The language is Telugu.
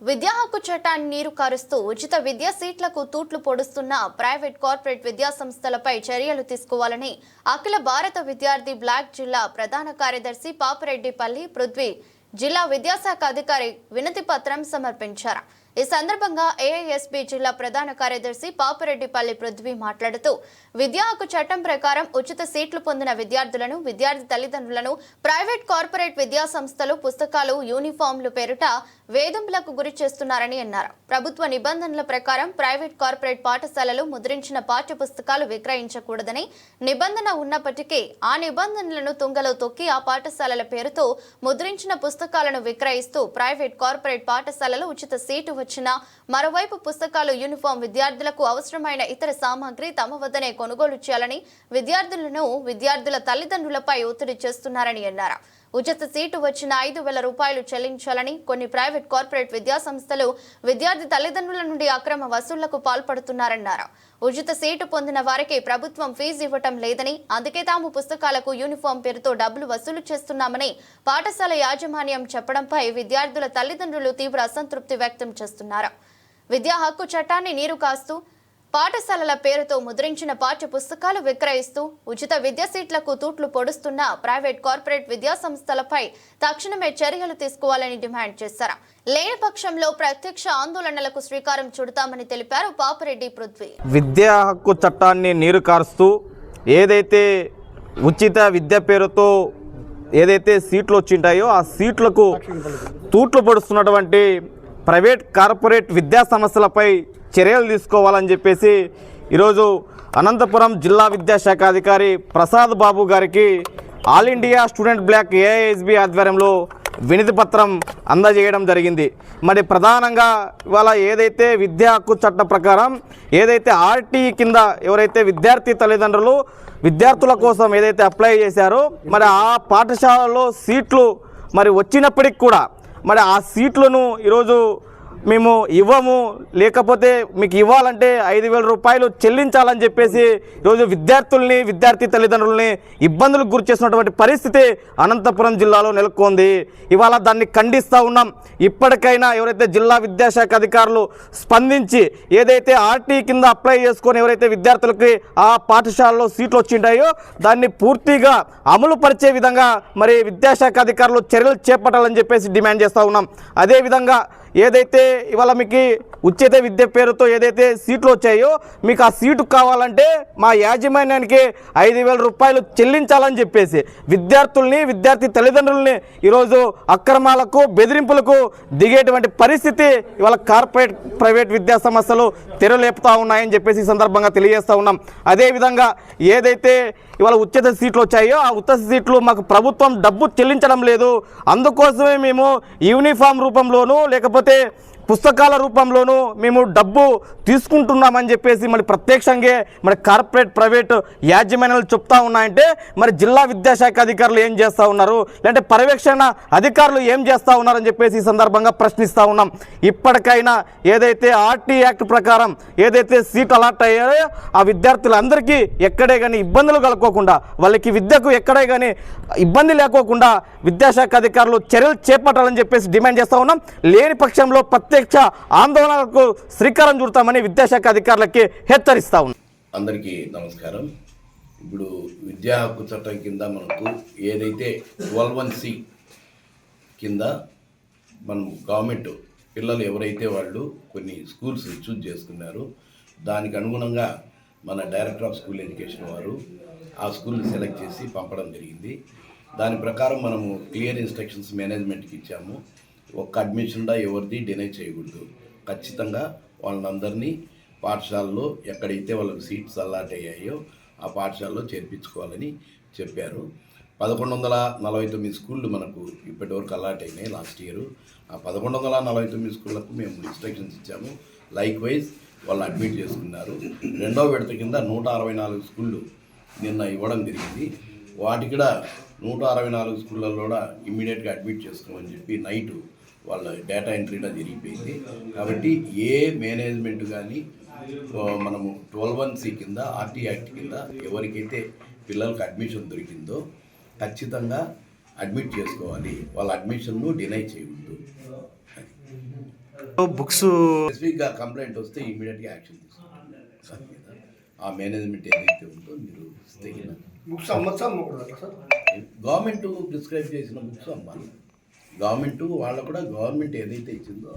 విద్యా హక్కు చట్టాన్ని నీరు కారుస్తూ ఉచిత విద్యా సీట్లకు తూట్లు పొడుస్తున్న ప్రైవేట్ కార్పొరేట్ విద్యా సంస్థలపై చర్యలు తీసుకోవాలని అఖిల భారత విద్యార్థి బ్లాక్ జిల్లా ప్రధాన కార్యదర్శి పాపరెడ్డిపల్లి పృథ్వీ జిల్లా విద్యాశాఖ అధికారి వినతి పత్రం సమర్పించారు. ఈ సందర్భంగా ఏఐఎస్బి జిల్లా ప్రధాన కార్యదర్శి పాపరెడ్డిపల్లి పృథ్వీ మాట్లాడుతూ విద్యా హక్కు చట్టం ప్రకారం ఉచిత సీట్లు పొందిన విద్యార్థులను విద్యార్థి తల్లిదండ్రులను ప్రైవేట్ కార్పొరేట్ విద్యా సంస్థలు పుస్తకాలు యూనిఫామ్లు పేరిట వేధింపులకు గురి చేస్తున్నారని అన్నారు. ప్రభుత్వ నిబంధనల ప్రకారం ప్రైవేట్ కార్పొరేట్ పాఠశాలలు ముద్రించిన పాఠ్య పుస్తకాలు విక్రయించకూడదని నిబంధన ఉన్నప్పటికీ ఆ నిబంధనలను తుంగలో తొక్కి ఆ పాఠశాలల పేరుతో ముద్రించిన పుస్తకాలను విక్రయిస్తూ ప్రైవేట్ కార్పొరేట్ పాఠశాలలు ఉచిత సీటు వచ్చినా మరోవైపు పుస్తకాలు యూనిఫామ్ విద్యార్థులకు అవసరమైన ఇతర సామాగ్రి తమ వద్దనే కొనుగోలు చేయాలని విద్యార్థులను విద్యార్థుల తల్లిదండ్రులపై ఒత్తిడి చేస్తున్నారని అన్నారు. ఉచిత సీటు వచ్చిన ఐదు వేల రూపాయలు చెల్లించాలని కొన్ని ప్రైవేట్ కార్పొరేట్ విద్యా సంస్థలు విద్యార్థి తల్లిదండ్రుల నుండి అక్రమ వసూళ్ళకు పాల్పడుతున్నారన్నారు. ఉచిత సీటు పొందిన వారికి ప్రభుత్వం ఫీజు ఇవ్వటం లేదని అందుకే తాము పుస్తకాలకు యూనిఫామ్ పేరుతో డబ్బులు వసూలు చేస్తున్నామని పాఠశాల యాజమాన్యం చెప్పడంపై విద్యార్థుల తల్లిదండ్రులు తీవ్ర అసంతృప్తి వ్యక్తం చేస్తున్నారు. విద్యా హక్కు చట్టాన్ని నీరు కాస్తూ పాఠశాలల పేరుతో ముద్రించిన పాఠ్య పుస్తకాలు విక్రయిస్తూ ఉచిత విద్యా సీట్లకు తూట్లు పొడుస్తున్న ప్రైవేట్ కార్పొరేట్ విద్యా సంస్థలపై తక్షణమే చర్యలు తీసుకోవాలని డిమాండ్ చేశారు. లేని పక్షంలో ప్రత్యక్ష ఆందోళనలకు శ్రీకారం చుడతామని తెలిపారు పాపిరెడ్డి పృథ్వీ. విద్యా హక్కు చట్టాన్ని నీరు కారుస్తూ ఏదైతే ఉచిత విద్య పేరుతో ఏదైతే సీట్లు వచ్చింటాయో ఆ సీట్లకు తూట్లు పడుస్తున్నటువంటి ప్రైవేట్ కార్పొరేట్ విద్యా సంస్థలపై చర్యలు తీసుకోవాలని చెప్పేసి ఈరోజు అనంతపురం జిల్లా విద్యాశాఖ అధికారి ప్రసాద్ బాబు గారికి all India student block AISB ఆధ్వర్యంలో వినతి పత్రం అందజేయడం జరిగింది. మరి ప్రధానంగా ఇవాళ ఏదైతే విద్యా హక్కు చట్ట ప్రకారం ఏదైతే ఆర్టీ కింద ఎవరైతే విద్యార్థి తల్లిదండ్రులు విద్యార్థుల కోసం ఏదైతే అప్లై చేశారో మరి ఆ పాఠశాలలో సీట్లు మరి వచ్చినప్పటికి కూడా మరి ఆ సీట్లను ఈరోజు మేము ఇవ్వము లేకపోతే మీకు ఇవ్వాలంటే ఐదు వేల రూపాయలు చెల్లించాలని చెప్పేసి ఈరోజు విద్యార్థుల్ని విద్యార్థి తల్లిదండ్రుల్ని ఇబ్బందులకు గురి చేసినటువంటి పరిస్థితి అనంతపురం జిల్లాలో నెలకొంది. ఇవాళ దాన్ని ఖండిస్తూ ఉన్నాం. ఇప్పటికైనా ఎవరైతే జిల్లా విద్యాశాఖ అధికారులు స్పందించి ఏదైతే ఆర్టీ కింద అప్లై చేసుకొని ఎవరైతే విద్యార్థులకి ఆ పాఠశాలలో సీట్లు వచ్చింటాయో దాన్ని పూర్తిగా అమలు పరిచే విధంగా మరి విద్యాశాఖ అధికారులు చర్యలు చేపట్టాలని చెప్పేసి డిమాండ్ చేస్తూ ఉన్నాం. అదేవిధంగా ఏదైతే ఇవాళ మీకు ఉచిత విద్య పేరుతో ఏదైతే సీట్లు వచ్చాయో మీకు ఆ సీటు కావాలంటే మా యాజమాన్యానికి ఐదు వేల రూపాయలు చెల్లించాలని చెప్పేసి విద్యార్థుల్ని విద్యార్థి తల్లిదండ్రుల్ని ఈరోజు అక్రమాలకు బెదిరింపులకు దిగేటువంటి పరిస్థితి ఇవాళ కార్పొరేట్ ప్రైవేట్ విద్యా సంస్థలు తెరలేపుతా ఉన్నాయని చెప్పేసి ఈ సందర్భంగా తెలియజేస్తూ ఉన్నాం. అదేవిధంగా ఏదైతే ఇవాళ ఉచిత సీట్లు వచ్చాయో ఆ ఉచిత సీట్లు మాకు ప్రభుత్వం డబ్బు చెల్లించడం లేదు. అందుకోసమే మేము యూనిఫామ్ రూపంలోనూ లేకపోతే పుస్తకాల రూపంలోనూ మేము డబ్బు తీసుకుంటున్నామని చెప్పేసి మరి ప్రత్యక్షంగా మరి కార్పొరేట్ ప్రైవేట్ యాజమాన్యాలు చెప్తా ఉన్నాయంటే మరి జిల్లా విద్యాశాఖ అధికారులు ఏం చేస్తూ ఉన్నారు? లేదంటే పర్యవేక్షణ అధికారులు ఏం చేస్తూ ఉన్నారని చెప్పేసి ఈ సందర్భంగా ప్రశ్నిస్తూ ఉన్నాం. ఇప్పటికైనా ఏదైతే ఆర్టీ యాక్ట్ ప్రకారం ఏదైతే సీట్ అలాట్ అయ్యాయో ఆ విద్యార్థులందరికీ ఎక్కడే కానీ ఇబ్బందులు కలుక్కోకుండా వాళ్ళకి విద్యకు ఎక్కడే కానీ ఇబ్బంది లేకోకుండా విద్యాశాఖ అధికారులు చర్యలు చేపట్టాలని చెప్పేసి డిమాండ్ చేస్తూ ఉన్నాం. లేని పక్షంలో ప్రత్యేక ప్రత్యక్ష ఆందోళనలకు శ్రీకారం చుడతామని విద్యాశాఖ అధికారులకి హెచ్చరిస్తా ఉన్నాం అందరికీ నమస్కారం. ఇప్పుడు విద్యా హక్కు చట్టం కింద మనకు ఏదైతే ట్వెల్వ్ వన్ సి కింద మనం గవర్నమెంట్ పిల్లలు ఎవరైతే వాళ్ళు కొన్ని స్కూల్స్ చూజ్ చేసుకున్నారు దానికి అనుగుణంగా మన డైరెక్టర్ ఆఫ్ స్కూల్ ఎడ్యుకేషన్ వారు ఆ స్కూల్ని సెలెక్ట్ చేసి పంపడం జరిగింది. దాని ప్రకారం మనము క్లియర్ ఇన్స్ట్రక్షన్స్ మేనేజ్మెంట్కి ఇచ్చాము. ఒక్క అడ్మిషన్ ఎవరిది డినై చేయకూడదు. ఖచ్చితంగా వాళ్ళందరినీ పాఠశాలలో ఎక్కడైతే వాళ్ళకి సీట్స్ అలాట్ అయ్యాయో ఆ పాఠశాలలో చేర్పించుకోవాలని చెప్పారు. పదకొండు వందల నలభై తొమ్మిది స్కూళ్ళు మనకు ఇప్పటివరకు అలాట్ అయినాయి లాస్ట్ ఇయర్ ఆ పదకొండు వందల నలభై తొమ్మిది స్కూళ్ళకు మేము ఇన్స్ట్రక్షన్స్ ఇచ్చాము. లైక్ వైజ్ వాళ్ళు అడ్మిట్ చేసుకున్నారు. రెండో విడత కింద నూట అరవై నాలుగు స్కూళ్ళు నిన్న ఇవ్వడం జరిగింది. వాటి కూడా నూట అరవై నాలుగు స్కూళ్ళల్లో కూడా ఇమ్మీడియట్గా అడ్మిట్ చేసుకోమని చెప్పి నైటు వాళ్ళ డేటా ఎంట్రీలో జరిగిపోయింది. కాబట్టి ఏ మేనేజ్మెంట్ కానీ మనము ట్వెల్వ్ వన్ సి కింద ఆర్టీ యాక్ట్ కింద ఎవరికైతే పిల్లలకు అడ్మిషన్ దొరికిందో ఖచ్చితంగా అడ్మిట్ చేసుకోవాలి. వాళ్ళ అడ్మిషన్ను డినై చేయవద్దు. బుక్స్ స్పెసిఫిక్గా కంప్లైంట్ వస్తే ఇమీడియట్గా యాక్షన్ తీసుకుంటాం ఆ మేనేజ్మెంట్ ఏదైతే ఉందో మీరు తగిన బుక్స్ అమ్మచ్చా గవర్నమెంట్ ప్రిస్క్రైబ్ చేసిన బుక్స్ అమ్మాలి. గవర్నమెంట్ వాళ్ళు కూడా గవర్నమెంట్ ఏదైతే ఇచ్చిందో